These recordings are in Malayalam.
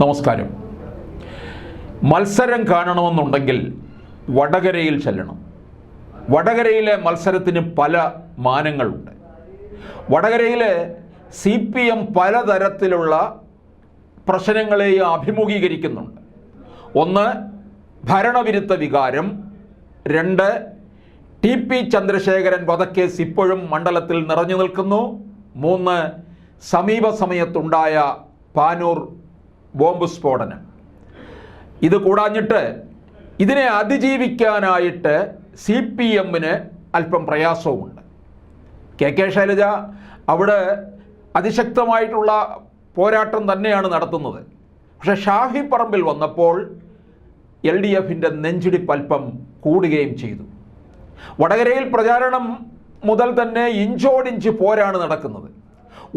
നമസ്കാരം. മത്സരം കാണണമെന്നുണ്ടെങ്കിൽ വടകരയിൽ ചെല്ലണം. വടകരയിലെ മത്സരത്തിന് പല മാനങ്ങളുണ്ട്. വടകരയിൽ സി പി എം പലതരത്തിലുള്ള പ്രശ്നങ്ങളെയും അഭിമുഖീകരിക്കുന്നുണ്ട്. ഒന്ന് ഭരണവിരുദ്ധ വികാരം. രണ്ട് ടി പി ചന്ദ്രശേഖരൻ വധക്കേസ് ഇപ്പോഴും മണ്ഡലത്തിൽ നിറഞ്ഞു നിൽക്കുന്നു. മൂന്ന് സമീപ സമയത്തുണ്ടായ പാനൂർ ബോംബ് സ്ഫോടനം. ഇത് കൂടാഞ്ഞിട്ട് ഇതിനെ അതിജീവിക്കാനായിട്ട് സി പി എമ്മിന് അല്പം പ്രയാസവുമുണ്ട്. കെ കെ ശൈലജ അവിടെ അതിശക്തമായിട്ടുള്ള പോരാട്ടം തന്നെയാണ് നടത്തുന്നത്. പക്ഷേ ഷാഹി പറമ്പിൽ വന്നപ്പോൾ എൽ ഡി എഫിന്റെ നെഞ്ചിടിപ്പ് അല്പം കൂടുകയും ചെയ്തു. വടകരയിൽ പ്രചാരണം മുതൽ തന്നെ ഇഞ്ചോടിഞ്ച് പോരാണ് നടക്കുന്നത്.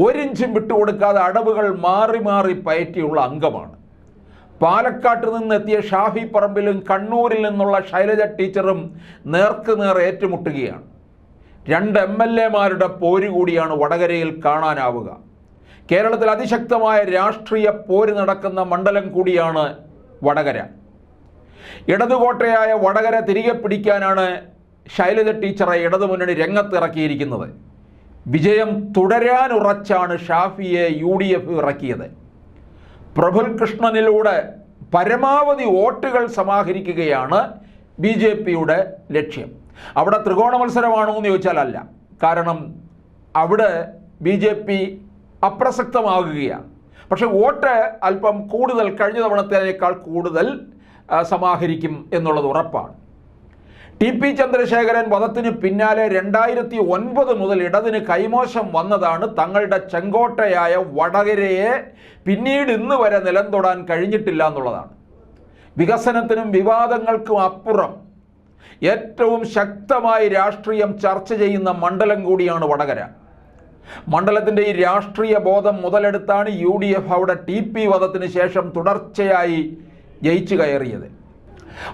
ഒരിഞ്ചും വിട്ടുകൊടുക്കാതെ അടവുകൾ മാറി മാറി പയറ്റിയുള്ള അംഗമാണ്. പാലക്കാട്ട് നിന്നെത്തിയ ഷാഫി പറമ്പിലും കണ്ണൂരിൽ നിന്നുള്ള ശൈലജ ടീച്ചറും നേർക്ക് നേർ ഏറ്റുമുട്ടുകയാണ്. രണ്ട് എം എൽ എമാരുടെ പോര് കൂടിയാണ് വടകരയിൽ കാണാനാവുക. കേരളത്തിൽ അതിശക്തമായ രാഷ്ട്രീയ പോര് നടക്കുന്ന മണ്ഡലം കൂടിയാണ് വടകര. ഇടതുകോട്ടയായ വടകര തിരികെ പിടിക്കാനാണ് ശൈലജ ടീച്ചറെ ഇടതുമുന്നണി രംഗത്തിറക്കിയിരിക്കുന്നത്. വിജയം തുടരാനുറച്ചാണ് ഷാഫിയെ യു ഡി എഫ് ഇറക്കിയത്. പ്രഫുൽ കൃഷ്ണനിലൂടെ പരമാവധി വോട്ടുകൾ സമാഹരിക്കുകയാണ് ബി ജെ പിയുടെ ലക്ഷ്യം. അവിടെ ത്രികോണ മത്സരമാണോ എന്ന് ചോദിച്ചാൽ അല്ല. കാരണം അവിടെ ബി ജെ പി അപ്രസക്തമാകുകയാണ്. പക്ഷെ വോട്ട് അല്പം കൂടുതൽ കഴിഞ്ഞ തവണത്തേക്കാൾ കൂടുതൽ സമാഹരിക്കും എന്നുള്ളത് ഉറപ്പാണ്. ടി പി ചന്ദ്രശേഖരൻ വധത്തിന് പിന്നാലെ രണ്ടായിരത്തി ഒൻപത് മുതൽ ഇടതിന് കൈമോശം വന്നതാണ് തങ്ങളുടെ ചെങ്കോട്ടയായ വടകരയെ പിന്നീട് ഇന്ന് വരെ നിലം തൊടാൻ കഴിഞ്ഞിട്ടില്ല എന്നുള്ളതാണ്. വികസനത്തിനും വിവാദങ്ങൾക്കും അപ്പുറം ഏറ്റവും ശക്തമായി രാഷ്ട്രീയം ചർച്ച ചെയ്യുന്ന മണ്ഡലം കൂടിയാണ് വടകര. മണ്ഡലത്തിന്റെ ഈ രാഷ്ട്രീയ ബോധം മുതലെടുത്താണ് യു ഡി എഫ് അവിടെ ടി പി വധത്തിന് ശേഷം തുടർച്ചയായി ജയിച്ചു കയറിയത്.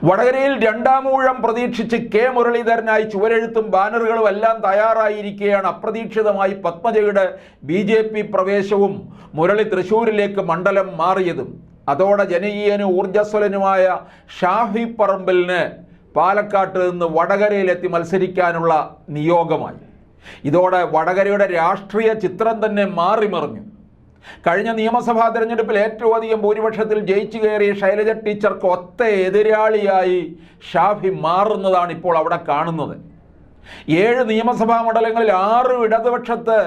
വടകരയിൽ രണ്ടാമൂഴം പ്രതീക്ഷിച്ച് കെ മുരളീധരനായി ചുവരെഴുത്തും ബാനറുകളും എല്ലാം തയ്യാറായിരിക്കുകയാണ് അപ്രതീക്ഷിതമായി പത്മജയുടെ ബി ജെ പി പ്രവേശവും മുരളി തൃശൂരിലേക്ക് മണ്ഡലം മാറിയതും. അതോടെ ജനകീയനും ഊർജസ്വലനുമായ ഷാഹി പറമ്പലിന് പാലക്കാട്ട് നിന്ന് വടകരയിലെത്തി മത്സരിക്കാനുള്ള നിയോഗമായി. ഇതോടെ വടകരയുടെ രാഷ്ട്രീയ ചിത്രം തന്നെ മാറിമറിഞ്ഞു. കഴിഞ്ഞ നിയമസഭാ തെരഞ്ഞെടുപ്പിൽ ഏറ്റവും അധികം ഭൂരിപക്ഷത്തിൽ ജയിച്ചു കയറിയ ശൈലജ ടീച്ചർക്ക് ഒത്ത എതിരാളിയായി ഷാഫി മാറുന്നതാണ് ഇപ്പോൾ അവിടെ കാണുന്നത്. ഏഴ് നിയമസഭാ മണ്ഡലങ്ങളിൽ ആറ് ഇടതുപക്ഷത്ത്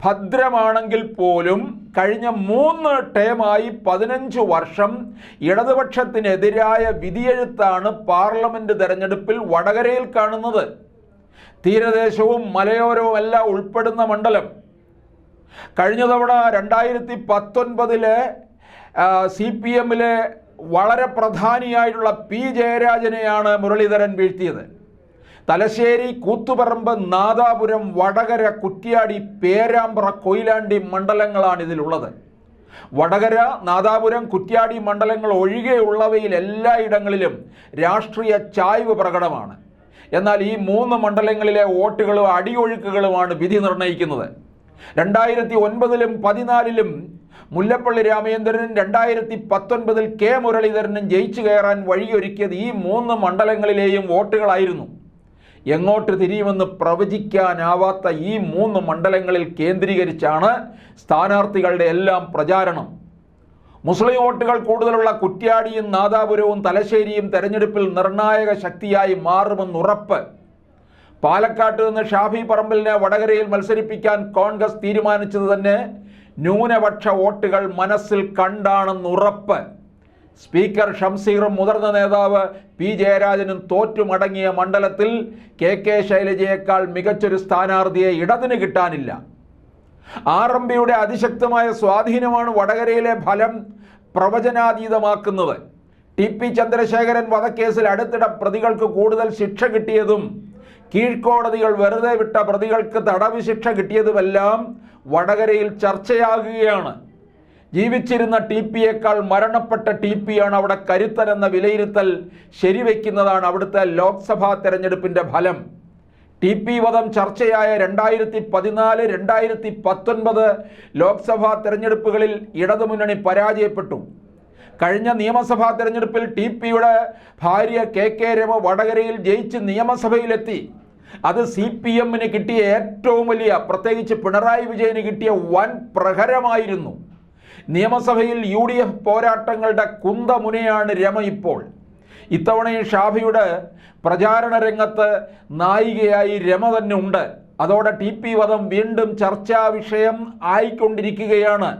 ഭദ്രമാണെങ്കിൽ പോലും കഴിഞ്ഞ മൂന്ന് ടേമായി പതിനഞ്ച് വർഷം ഇടതുപക്ഷത്തിനെതിരായ വിധിയെഴുത്താണ് പാർലമെന്റ് തെരഞ്ഞെടുപ്പിൽ വടകരയിൽ കാണുന്നത്. തീരദേശവും മലയോരവും എല്ലാം ഉൾപ്പെടുന്ന മണ്ഡലം കഴിഞ്ഞ തവണ രണ്ടായിരത്തി പത്തൊൻപതിലെ സി പി എമ്മിലെ വളരെ പ്രധാനിയായിട്ടുള്ള പി ജയരാജനെയാണ് മുരളീധരൻ വീഴ്ത്തിയത്. തലശ്ശേരി കൂത്തുപറമ്പ് നാദാപുരം വടകര കുറ്റ്യാടി പേരാമ്പ്ര കൊയിലാണ്ടി മണ്ഡലങ്ങളാണ് ഇതിലുള്ളത്. വടകര നാദാപുരം കുറ്റ്യാടി മണ്ഡലങ്ങൾ ഒഴികെയുള്ളവയിൽ എല്ലായിടങ്ങളിലും രാഷ്ട്രീയ ചായ്വ് പ്രകടമാണ്. എന്നാൽ ഈ മൂന്ന് മണ്ഡലങ്ങളിലെ വോട്ടുകളും അടിയൊഴുക്കുകളുമാണ് വിധി നിർണയിക്കുന്നത്. രണ്ടായിരത്തി ഒൻപതിലും പതിനാലിലും മുല്ലപ്പള്ളി രാമചന്ദ്രനും രണ്ടായിരത്തി പത്തൊൻപതിൽ കെ മുരളീധരനും ജയിച്ചു കയറാൻ വഴിയൊരുക്കിയത് ഈ മൂന്ന് മണ്ഡലങ്ങളിലെയും വോട്ടുകളായിരുന്നു. എങ്ങോട്ട് തിരിയുമെന്ന് പ്രവചിക്കാനാവാത്ത ഈ മൂന്ന് മണ്ഡലങ്ങളിൽ കേന്ദ്രീകരിച്ചാണ് സ്ഥാനാർത്ഥികളുടെ എല്ലാം പ്രചാരണം. മുസ്ലിം വോട്ടുകൾ കൂടുതലുള്ള കുറ്റ്യാടിയും നാദാപുരവും തലശ്ശേരിയും തെരഞ്ഞെടുപ്പിൽ നിർണായക ശക്തിയായി മാറുമെന്നുറപ്പ്. പാലക്കാട്ട് നിന്ന് ഷാഫി പറമ്പലിനെ വടകരയിൽ മത്സരിപ്പിക്കാൻ കോൺഗ്രസ് തീരുമാനിച്ചത് തന്നെ ന്യൂനപക്ഷ വോട്ടുകൾ മനസ്സിൽ കണ്ടാണെന്ന് ഉറപ്പ്. സ്പീക്കർ ഷംസീറും മുതിർന്ന നേതാവ് പി ജയരാജനും തോറ്റുമടങ്ങിയ മണ്ഡലത്തിൽ കെ കെ ശൈലജയേക്കാൾ മികച്ചൊരു സ്ഥാനാർത്ഥിയെ ഇടതിന് കിട്ടാനില്ല. ആർ എം പിയുടെ അതിശക്തമായ സ്വാധീനമാണ് വടകരയിലെ ഫലം പ്രവചനാതീതമാക്കുന്നത്. ടി പി ചന്ദ്രശേഖരൻ വധക്കേസിൽ അടുത്തിടെ പ്രതികൾക്ക് കൂടുതൽ ശിക്ഷ കിട്ടിയതും കീഴ്ക്കോടതികൾ വെറുതെ വിട്ട പ്രതികൾക്ക് തടവ് ശിക്ഷ കിട്ടിയതുമെല്ലാം വടകരയിൽ ചർച്ചയാകുകയാണ്. ജീവിച്ചിരുന്ന ടി പിയേക്കാൾ മരണപ്പെട്ട ടി പിയാണ് അവിടെ കരുത്തരെന്ന വിലയിരുത്തൽ ശരിവെക്കുന്നതാണ് അവിടുത്തെ ലോക്സഭാ തെരഞ്ഞെടുപ്പിന്റെ ഫലം. ടി പി വധം ചർച്ചയായ രണ്ടായിരത്തി പതിനാല് രണ്ടായിരത്തി പത്തൊൻപത് ലോക്സഭാ തെരഞ്ഞെടുപ്പുകളിൽ ഇടതുമുന്നണി പരാജയപ്പെട്ടു. കഴിഞ്ഞ നിയമസഭാ തെരഞ്ഞെടുപ്പിൽ ടി പിയുടെ ഭാര്യ കെ കെ രമ വടകരയിൽ ജയിച്ച് നിയമസഭയിലെത്തി. അത് സി പി എമ്മിന് കിട്ടിയ ഏറ്റവും വലിയ പ്രത്യേകിച്ച് പിണറായി വിജയന് കിട്ടിയ വൻ പ്രഹരമായിരുന്നു. നിയമസഭയിൽ യു ഡി എഫ് പോരാട്ടങ്ങളുടെ കുന്തമുനയാണ് രമ ഇപ്പോൾ. ഇത്തവണയും ഷാഫിയുടെ പ്രചാരണ രംഗത്ത് നായികയായി രമ തന്നെ ഉണ്ട്. അതോടെ ടി പി വധം വീണ്ടും ചർച്ചാ വിഷയം ആയിക്കൊണ്ടിരിക്കുകയാണ്.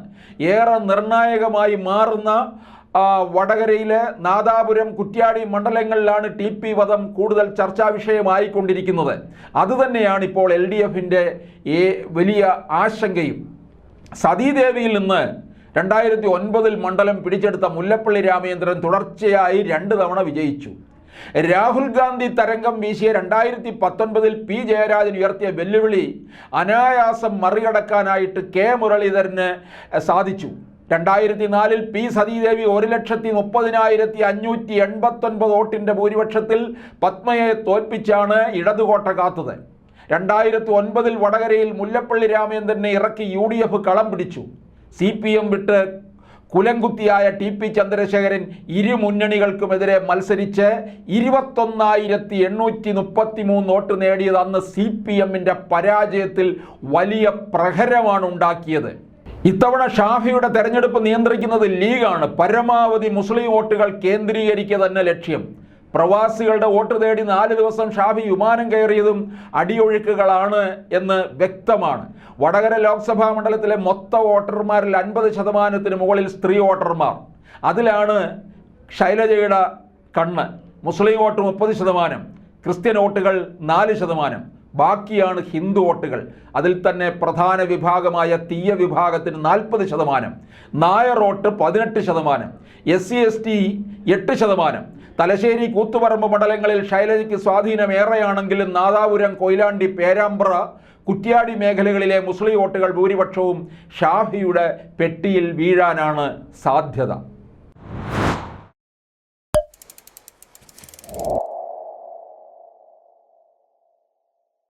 ഏറെ നിർണായകമായി മാറുന്ന വടകരയിലെ നാദാപുരം കുറ്റ്യാടി മണ്ഡലങ്ങളിലാണ് ടി പി വധം കൂടുതൽ ചർച്ചാ വിഷയമായിക്കൊണ്ടിരിക്കുന്നത് അതുതന്നെയാണ് ഇപ്പോൾ എൽ ഡി എഫിന്റെ വലിയ ആശങ്കയും. സതീദേവിയിൽ നിന്ന് രണ്ടായിരത്തി ഒൻപതിൽ മണ്ഡലം പിടിച്ചെടുത്ത മുല്ലപ്പള്ളി രാമചന്ദ്രൻ തുടർച്ചയായി രണ്ട് തവണ വിജയിച്ചു. രാഹുൽ ഗാന്ധി തരംഗം വീശിയ രണ്ടായിരത്തി പത്തൊൻപതിൽ പി ജയരാജൻ ഉയർത്തിയ വെല്ലുവിളി അനായാസം മറികടക്കാനായിട്ട് കെ മുരളീധരന് സാധിച്ചു. രണ്ടായിരത്തി നാലിൽ പി സതീദേവി ഒരു ലക്ഷത്തി മുപ്പതിനായിരത്തി അഞ്ഞൂറ്റി എൺപത്തൊൻപത് വോട്ടിന്റെ ഭൂരിപക്ഷത്തിൽ പത്മയെ തോൽപ്പിച്ചാണ് ഇടതുകോട്ട കാത്തത്. രണ്ടായിരത്തി ഒൻപതിൽ വടകരയിൽ മുല്ലപ്പള്ളി രാമചന്ദ്രനെ ഇറക്കി യു ഡി എഫ് കളം പിടിച്ചു. സി പി എം വിട്ട് കുലംകുത്തിയായ ടി പി ചന്ദ്രശേഖരൻ ഇരു മുന്നണികൾക്കുമെതിരെ മത്സരിച്ച് ഇരുപത്തൊന്നായിരത്തി എണ്ണൂറ്റി മുപ്പത്തി മൂന്ന് വോട്ട് നേടിയത് അന്ന് സി പി എമ്മിന്റെ പരാജയത്തിൽ വലിയ പ്രഹരമാണ് ഉണ്ടാക്കിയത്. ഇത്തവണ ഷാഫിയുടെ തെരഞ്ഞെടുപ്പ് നിയന്ത്രിക്കുന്നത് ലീഗാണ്. പരമാവധി മുസ്ലിം വോട്ടുകൾ കേന്ദ്രീകരിക്കുക തന്നെ ലക്ഷ്യം. പ്രവാസികളുടെ വോട്ട് തേടി നാല് ദിവസം ഷാഫി വിമാനം കയറിയതും അടിയൊഴുക്കുകളാണ് എന്ന് വ്യക്തമാണ്. വടകര ലോക്സഭാ മണ്ഡലത്തിലെ മൊത്ത വോട്ടർമാരിൽ അൻപത് ശതമാനത്തിന് മുകളിൽ സ്ത്രീ വോട്ടർമാർ. അതിലാണ് ശൈലജയുടെ കണ്ണ്. മുസ്ലിം വോട്ട് മുപ്പത് ശതമാനം ക്രിസ്ത്യൻ വോട്ടുകൾ നാല് ശതമാനം. ബാക്കിയാണ് ഹിന്ദു വോട്ടുകൾ. അതിൽ തന്നെ പ്രധാന വിഭാഗമായ തീയ വിഭാഗത്തിന് നാൽപ്പത് ശതമാനം നായർ വോട്ട് പതിനെട്ട് ശതമാനം എസ് സി എസ് ടി എട്ട് ശതമാനം. തലശ്ശേരി കൂത്തുപറമ്പ് മണ്ഡലങ്ങളിൽ ശൈലജയ്ക്ക് സ്വാധീനം ഏറെയാണെങ്കിലും നാദാപുരം കൊയിലാണ്ടി പേരാമ്പ്ര കുറ്റ്യാടി മേഖലകളിലെ മുസ്ലിം വോട്ടുകൾ ഭൂരിപക്ഷവും ഷാഫിയുടെ പെട്ടിയിൽ വീഴാനാണ് സാധ്യത.